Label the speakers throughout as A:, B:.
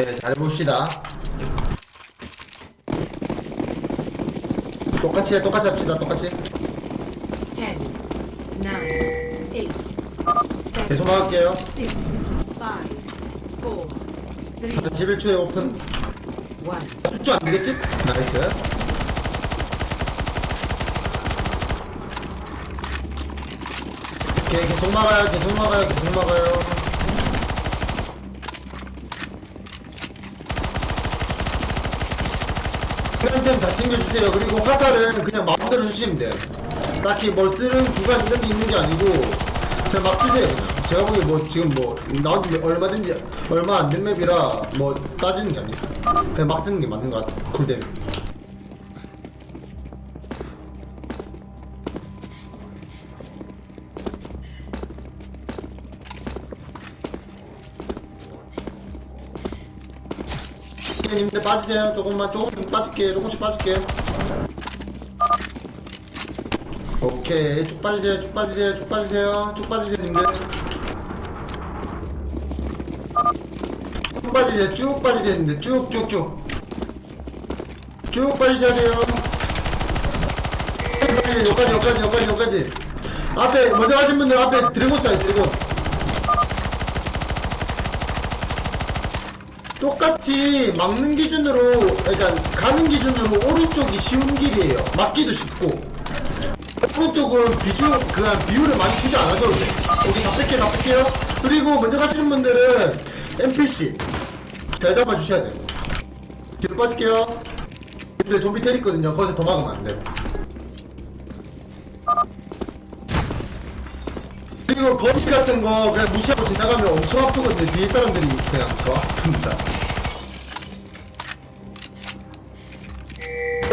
A: 네, 잘해봅시다. 똑같이 해, 똑같이 합시다, 똑같이.
B: 10, 9, 8, 7,
A: 계속 막을게요.
B: 6, 5, 4, 3,
A: 11초에 오픈.
B: 1.
A: 숙주 안 되겠지? 나이스. 오케이, 계속 막아요, 계속 막아요, 계속 막아요. 프렌템 다 챙겨주세요. 그리고 화살은 그냥 마음대로 주시면 돼요. 딱히 뭘 쓰는 구간 이런 게 있는 게 아니고 그냥 막 쓰세요 그냥. 제가 보기에 뭐 지금 뭐 나온 지 얼마든지 얼마 안 된 맵이라 뭐 따지는 게 아니에요. 그냥 막 쓰는 게 맞는 것 같아. 쿨댐. 님들 빠지세요. 조금만 조금 빠질게요. 조금씩 빠질게요. 오케이 쭉 빠지세요. 쭉 빠지세요. 쭉 빠지세요. 쭉 빠지세요, 님들. 쭉 빠지세요. 쭉 빠지세요, 님들. 쭉, 쭉, 쭉. 쭉 빠지셔야 돼요. 여기까지, 여기까지, 여기까지, 여기까지. 앞에 먼저 가신 분들 앞에 드래곤 쏴요, 드래곤. 똑같이 막는 기준으로 그러니까 가는 기준으로 오른쪽이 쉬운 길이에요. 막기도 쉽고. 오른쪽은 비주 그냥 비율을 많이 주지 않아셔도 돼 오케이 다 뺄게요 다 뺄게요. 그리고 먼저 가시는 분들은 NPC 잘 잡아주셔야 돼요. 뒤로 빠질게요. 근데 좀비 텔 있거든요. 거기서 더 막으면 안돼 그리고 거미 같은 거 그냥 무시하고 지나가면 엄청 아프거든요 뒤에 사람들이. 그냥 더 아픕니다.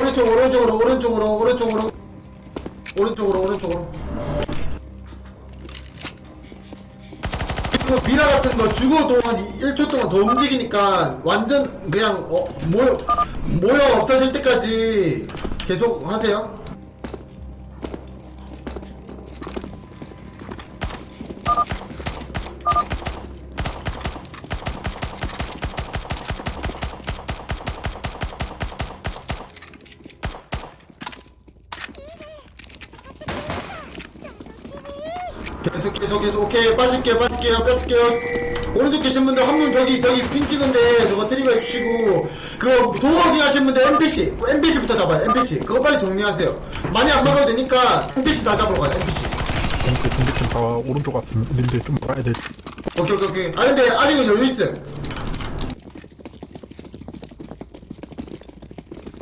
A: 오른쪽 오른쪽으로 오른쪽으로 오른쪽으로. 오른쪽으로 오른쪽으로. 그리고 미라 같은 거 죽어도 한 1초 동안 더 움직이니까 완전 그냥 어 모여 모여 없어질 때까지 계속 하세요 계속 계속 계속. 오케이 빠질게요 빠질게요 빠질게요. 오른쪽 계신 분들 한 분 저기 저기 핀 찍은데 저거 트리거 해주시고 그거 도어기 하신 분들 NPC 그 NPC부터 잡아요 NPC 그거 빨리 정리하세요. 많이 안 막아도 되니까 NPC 다 잡으러 가요 NPC
C: 그 중계팀 다 오른쪽 왔는데 좀 가야 돼.
A: 오케이 오케이 오케이. 아 근데 아직은 여유 있어요.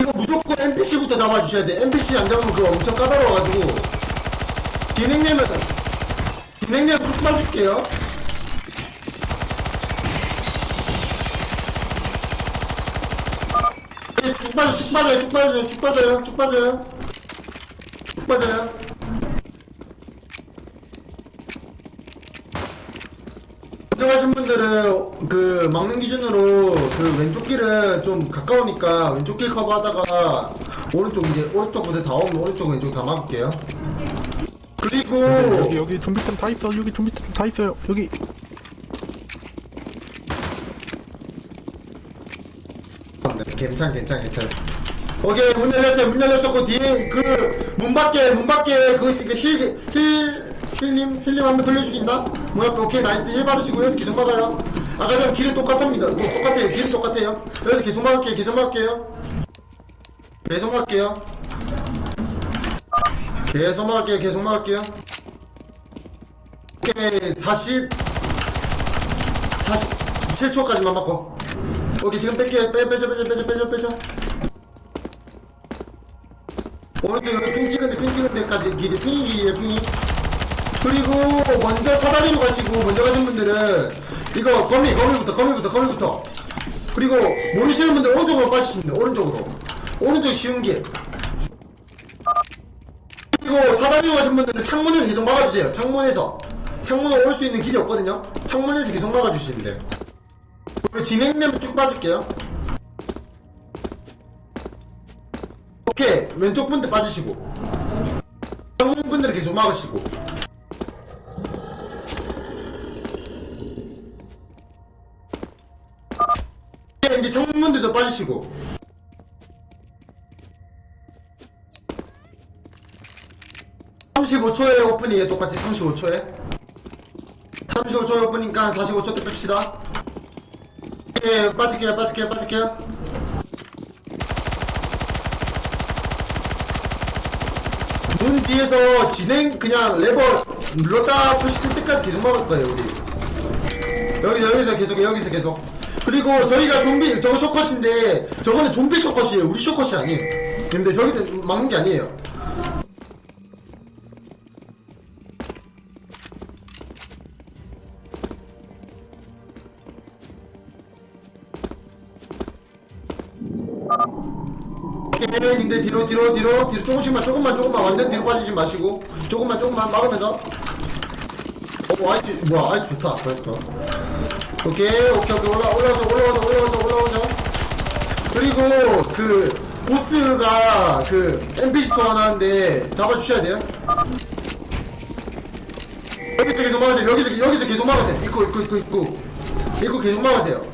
A: 이거 무조건 NPC부터 잡아주셔야 돼. NPC 안 잡으면 그거 엄청 까다로워가지고. 진행되면 진행되면 쭉 빠질게요. 네, 쭉 빠져 쭉 빠져요 쭉 빠져요 쭉 빠져요 쭉 빠져요. 쭉 빠져요. 들어가신 분들은 그 막는 기준으로 그 왼쪽 길은 좀 가까우니까 왼쪽 길 커버하다가 오른쪽 이제 오른쪽 부대 다 오면 오른쪽 왼쪽 다 막을게요. 그리고
C: 여기 여기 좀비팀 다 있어. 여기 좀비팀 다 있어요. 여기
A: 네, 괜찮 괜찮 괜찮. 오케이 문 열렸어요 문 열렸었고 뒤에 그 문 밖에 문 밖에 그거 있으니까 힐힐 힐님 힐님 한번 돌려줄 수 있나? 문 앞에 오케이 나이스 힐 받으시고 여기서 계속 막아요. 아까 전에 길은 똑같습니다. 뭐 똑같아요 길은 똑같아요. 여기서 계속 막을게요 계속 막을게요. 계속 막을게요. 계속 막을게요 계속 막을게요. 오케이 40 47초까지만 맞고 오케이 지금 뺄게요. 빼 빼줘 빼줘 빼줘 빼줘 빼줘 오른쪽 여기 핑 찍은 데핑 찍은 데까지 길이 핑이 길이에요 핑이. 그리고 먼저 사다리로 가시고 먼저 가신 분들은 이거 거미 거미부터 거미부터 거미부터. 그리고 모르시는 분들 오른쪽으로 빠지시면 돼요 오른쪽으로. 오른쪽 쉬운 길 사다리로 가신 분들은 창문에서 계속 막아주세요. 창문에서. 창문으로 올 수 있는 길이 없거든요. 창문에서 계속 막아주시면 돼요. 그리고 진행되면 쭉 빠질게요. 오케이. 왼쪽 분들 빠지시고. 정문 분들 계속 막으시고. 이제 창문들도 빠지시고 (35초에) 오픈이에요. 똑같이 (35초에) 35초에 오픈이니까 (45초) 때 뺍시다. 예 빠질게요 빠질게요 빠질게요. 문 뒤에서 진행 그냥 레버 눌렀다 푸시할 때까지 계속 막을 거예요 우리. 여기서 여기서 계속 여기서 계속. 그리고 저희가 좀비 저거 쇼컷인데 저거는 좀비 쇼컷이에요. 우리 쇼컷이 아니에요. 근데 저기서 막는 게 아니에요 근데 뒤로 뒤로 뒤로 뒤로. 조금씩만 조금만 조금만. 완전 뒤로 빠지지 마시고. 조금만 조금만 막으면서. 어 아이스 뭐야 아이스 좋다. 그러니까. 오케이 오케이 오케이. 올라 올라와서 올라와서 올라와서 올라와서. 그리고 그 보스가 그 NPC 소환하는데 잡아주셔야 돼요. 여기서 계속 막으세요. 여기서 여기서 계속 막으세요. 입구 입구 입구 입구 입구 계속 막으세요.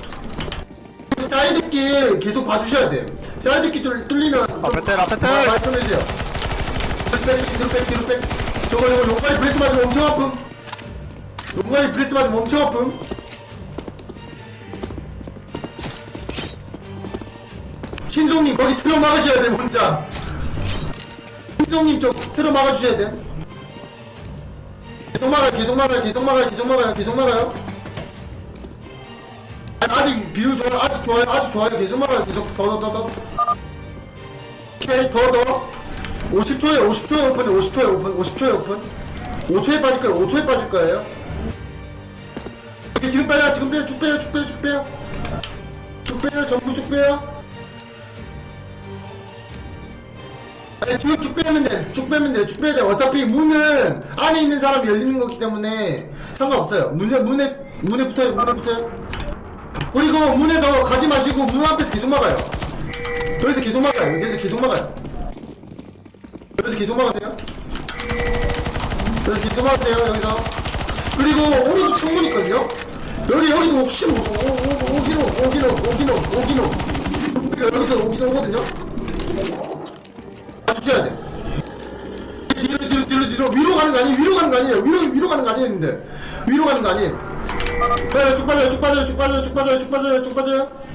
A: 사이드길 계속 봐주셔야 돼요. 사이드길 뚫- 뚫리면
D: 텔, 앞에 텔!
A: 말- 말씀해주세요. 뒤로 백 뒤로 백 뒤로 백 저거 저거 용가리 브레스 맞으면 엄청 아픔. 용가리 브레스 맞으면 엄청 아픔. 신종님 거기 틀어 막으셔야 돼 혼자. 신종님 쪽 틀어 막아주셔야 돼. 계속 막아요 계속 막아요 계속 막아요 계속 막아요 계속 막아요. 아직 비율 좋아요 아직 좋아요 아직 좋아요. 계속 막아요 계속. 더더더더 오케이 더 더 50초에 50초에 오픈해 50초에 오픈 50초에 오픈 5초에 빠질 거예요 5초에 빠질 거예요 지금 빼요 지금 빼요 쭉 빼요 쭉 빼요 쭉 빼요 쭉 빼요 전부 쭉 빼요 아니 지금 쭉 빼면 돼. 쭉 빼면 돼. 쭉 빼야 돼. 어차피 문은 안에 있는 사람이 열리는 거기 때문에 상관없어요. 문에 문에 문에 붙어요. 문에 붙어요. 그리고 문에서 가지 마시고 문 앞에서 계속 막아요. 여기서 계속 막아요. 여기서 계속 막아요. 여기서 계속 막으세요. 여기서 계속 막으세요. 여기서. 그리고 오른쪽 창문 있거든요. 여기 여기도 혹시 오기노 오기노 오기노 오기노 여기서 오기노 오거든요. 주셔야 돼. 뒤로 뒤로 뒤로 뒤로 위로 가는 거 아니에요? 위로 가는 거 아니에요? 위로 위로 가는 거 아니었는데 위로 가는 거 아니에요? 빠져요 쭉 빠져요 쭉 빠져요 쭉 빠져요 쭉 빠져요 쭉 빠져요 쭉 빠져요 쭉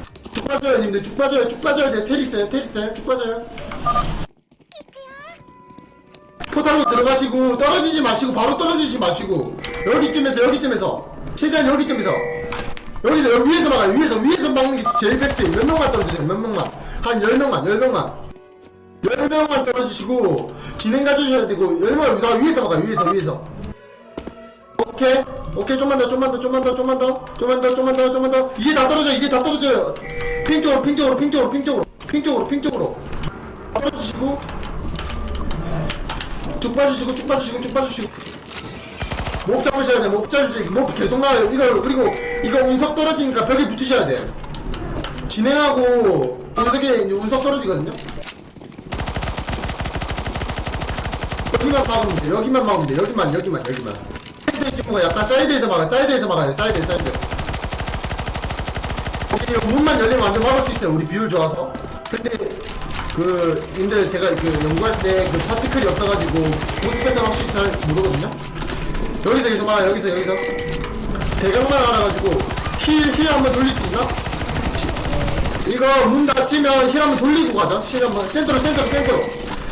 A: 빠져요 님들. 쭉 빠져요 쭉 빠져야 돼 테리스요 테리스요. 쭉 빠져요. 포탈로 들어가시고 떨어지지 마시고 바로 떨어지지 마시고. 여기쯤에서 여기쯤에서. 최대한 여기쯤에서. 여기서 여기 위에서 막아요 위에서. 위에서 막는 게 제일 베스트예요. 몇 명만 떨어지세요 몇 명만. 한 10명만 10명만. 10명만 떨어지시고 진행 가져주셔야 되고 10명 다 위에서 막아요 위에서 위에서. 오케이? 오케이 좀만 더 좀만 더 좀만 더 좀만 더 좀만 더 좀만 더 좀만 더. 이제 다 떨어져요 이제 다 떨어져요 핑 쪽으로 핑 쪽으로 핑 쪽으로 핑 쪽으로 핑 쪽으로 핑 쪽으로. 떨어지시고. 쭉 빠지시고 쭉 빠지시고 쭉 빠지시고. 목 잡으셔야 돼목 잡으시고 목 계속 나와요. 이거 그리고 이거 운석 떨어지니까 벽에 붙으셔야 돼 진행하고 운석에 이제 운석 떨어지거든요. 여기만 막으면 돼 여기만 막으면 돼 여기만 여기만 여기만. 사이드 쪽가 약간 사이드에서 막아요. 사이드에서 막아요. 사이드 사이드 이 이거 문만 열리면 완전 막을 수 있어요. 우리 비율 좋아서. 근데 그 님들 제가 그 연구할 때 그 파티클이 없어가지고 보스 패턴 확실히 잘 모르거든요? 여기서 계속 막아요. 여기서 여기서. 대각만 알아가지고 힐힐 한번 돌릴 수 있나? 이거 문 닫히면 힐 한번 돌리고 가죠 힐 한번. 센터로 센터로 센터로.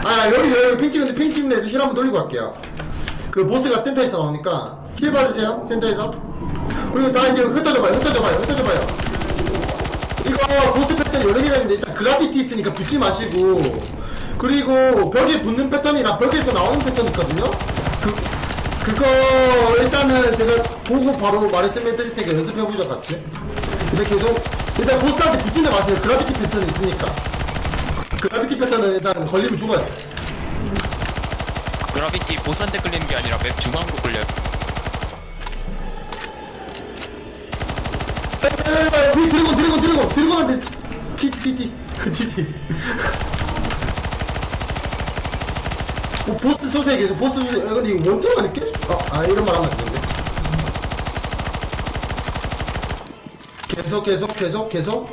A: 아 여기서 여기 핑 찍은데 핑 찍는 데서 힐 한번 돌리고 갈게요. 그 보스가 센터에서 나오니까 힐 받으세요. 센터에서. 그리고 다 이제 흩어져 봐요. 흩어져 봐요. 흩어져 봐요 이거 보스 패턴 여러 개가 있는데 일단 그라비티 있으니까 붙지 마시고. 그리고 벽에 붙는 패턴이랑 벽에서 나오는 패턴 있거든요? 그 그거 일단은 제가 보고 바로 말씀해 드릴 테니까 연습해 보죠 같이. 근데 계속 일단 보스한테 붙이지 마세요. 그라비티 패턴이 있으니까. 그라비티 패턴은 일단 걸리면 죽어요.
D: 그라비티 보스한테 끌리는 게 아니라 맵 중앙으로 끌려요.
A: 위 드래곤 드래곤 드래곤. 드래곤한테 티티티 그 티티 어, 보스 소세 계속 보스 소세. 아, 근데 이거 원점 아닐게? 아, 아 이런 말 하면 안 되는데. 계속 계속 계속 계속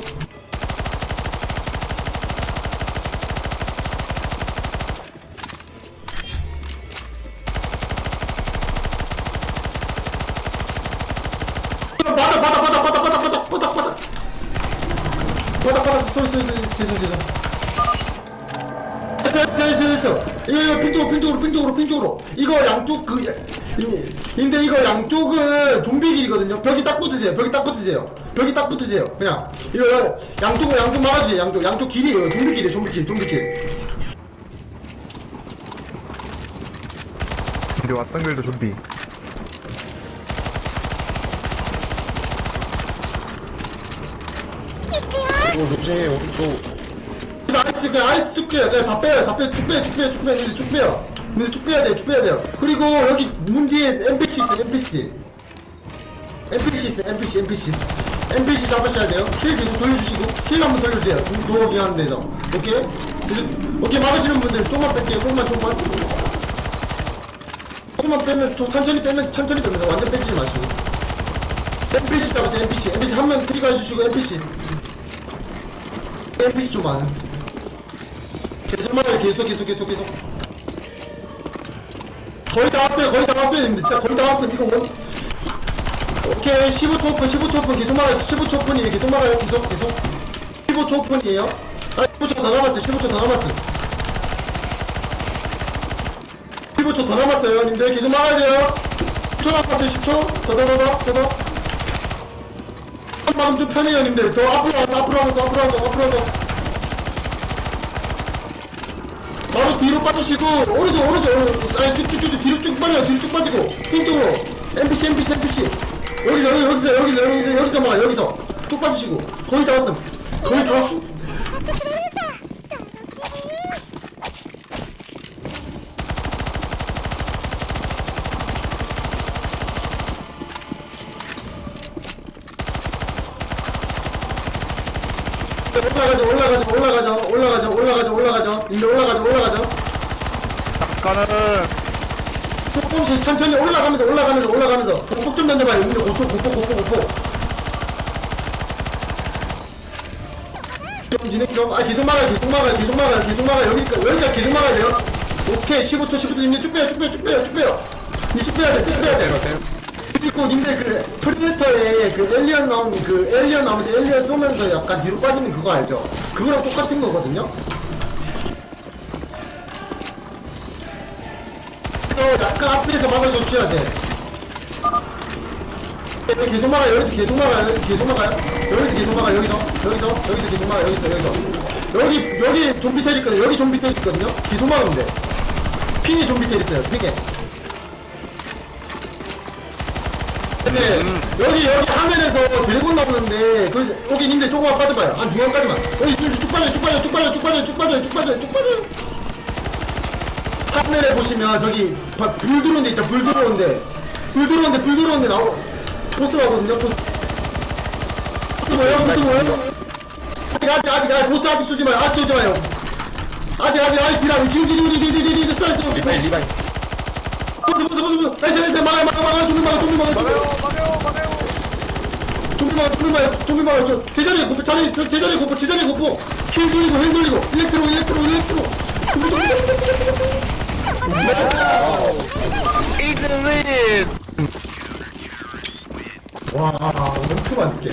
A: 쏘리 쏘리 쏘리 죄송 죄송 됐어 됐어. 이거 핀쪽으로 핀쪽으로 핀쪽으로 핀쪽으로. 이거 양쪽 그 이- 근데 이거 양쪽은 좀비 길이거든요. 벽이 딱 붙으세요. 벽이 딱 붙으세요. 벽이 딱 붙으세요. 그냥. 이거 양쪽으로 양쪽 막아주세요. 양쪽 양쪽 길이 이거 좀비 길이 좀비 길 좀비 길.
C: 근데 왔던 길도 좀비
A: 그래서 아이스 그냥 아이스 쭉 빼요 그냥 다 빼요. 다 빼요 쭉 빼요 쭉 빼요 쭉 빼요 쭉 빼요. 근데 쭉 빼야 돼요 쭉 빼야 돼요. 그리고 여기 문 뒤에 NPC 있어요 NPC NPC 있어요 NPC NPC NPC 잡으셔야 돼요. 킬 계속 돌려주시고 킬 한번 돌려주세요. 도어기 하는 데서 오케이? 오케이 막으시는 분들 조금만 뺄게요 조금만 조금만. 조금만 빼면서 조- 천천히 빼면서 천천히 빼면서 완전 빼지 마시고. NPC 잡으세요 NPC NPC 한 명 트리거 해주시고 NPC NPC 좀 많아 계속 말해요 계속 계속 계속 계속. 거의 다 왔어요 거의 다 왔어요 근데 진짜 거의 다 왔어 이거 원 오케이 15초 오픈 15초 오픈 계속 말아요 15초 오픈이에요. 계속 말아요 계속 계속. 15초 오픈이에요. 아 15초 더 남았어요 15초 더 남았어요. 15초 더 남았어요 님들. 계속 말아야 돼요. 10초 남았어요 10초. 더더더더 더 마음 좀 편해요 님들 더 앞으로 와서 앞으로 와서 앞으로 와서 앞으로 와서. 바로 뒤로 빠지시고 오른쪽 오른쪽 오른쪽. 아니 쭉쭉쭉 뒤로 쭉 빠져요. 뒤로 쭉 빠지고. 핀쪽으로. NPC NPC NPC 여기서 여기, 여기서 여기서 여기서 여기서 막아 여기서. 쭉 빠지시고. 거의 다 왔음. 거의 다 왔음 올라가죠 올라가죠 올라가죠 올라가죠 올라가죠 올라가죠 이제 올라가죠 올라가죠
C: 가는
A: 조금씩 천천히 올라가면서 올라가면서 올라가면서. 폭좀 던져봐요. 근데 5초 고폭 고폭 고폭 좀 진행 좀아 계속 막아요 계속 막아요 계속 막아요 계속 막아요. 여기까지 여기까지 계속 막아야 돼요. 오케이 15초 15초 이제 쭉 빼요 쭉 빼요 쭉 빼요 쭉 빼요. 이제 쭉 빼야 돼쭉 빼야 돼 그리고 님들 그 프리데터에 그 에일리언 나온 그 에일리언 나올 때 에일리언 쏘면서 약간 뒤로 빠지는 그거 알죠? 그거랑 똑같은 거거든요 어, 약간 앞에서 막아서 쳐야 돼. 계속 막아요. 여기서 계속 막아요. 여기서 계속 막아요. 여기서 계속 막아요. 여기서 여기서 여기서 계속 막아요. 여기서 여기서 여기 여기 좀비 텔 있거든요. 여기 좀비 텔 있거든요. 계속 막으면 돼. 핑에 좀비 텔 있어요. 핑에. 근데 여기 여기 하늘에서 드래곤 나오는데 그 여기 님들 조금만 빠져봐요. 한 두 명까지만. 여기 쭉, 쭉 빠져요. 쭉 빠져요. 쭉 빠져요. 쭉 빠져요. 쭉 빠져요. 쭉 빠져요. 쭉 빠져요. 하늘에 보시면 저기 바- 불 들어오는데 있죠 불 들어오는데 불 들어오는데 불 들어오는데 나오 보스가거든요 보스 보스 뭐예요 보스 뭐예요 아직 아직 아직 아직 보스 아직 쏘지 마요 아직 쏘지 마요 아직 아직 아직 뒤라 지금 지금 지금 지금 지금 지금 쏴 쏘.
D: 리바이 리바이
A: 보스 보스 보스 보스 나이스 나이스. 막아요 막아요 막아요. 좀비 막아요 좀비 막아요 좀비 막아요. 좀비 막아요 좀비 막아요. 저 제자리에 고프 자리 저 제자리에 고프 제자리에 고프 힐 돌리고 힐 돌리고. 일렉트로 일렉트로 일렉트로 좀비 좀비.
D: 이그윈
A: 와, 엄청 많게.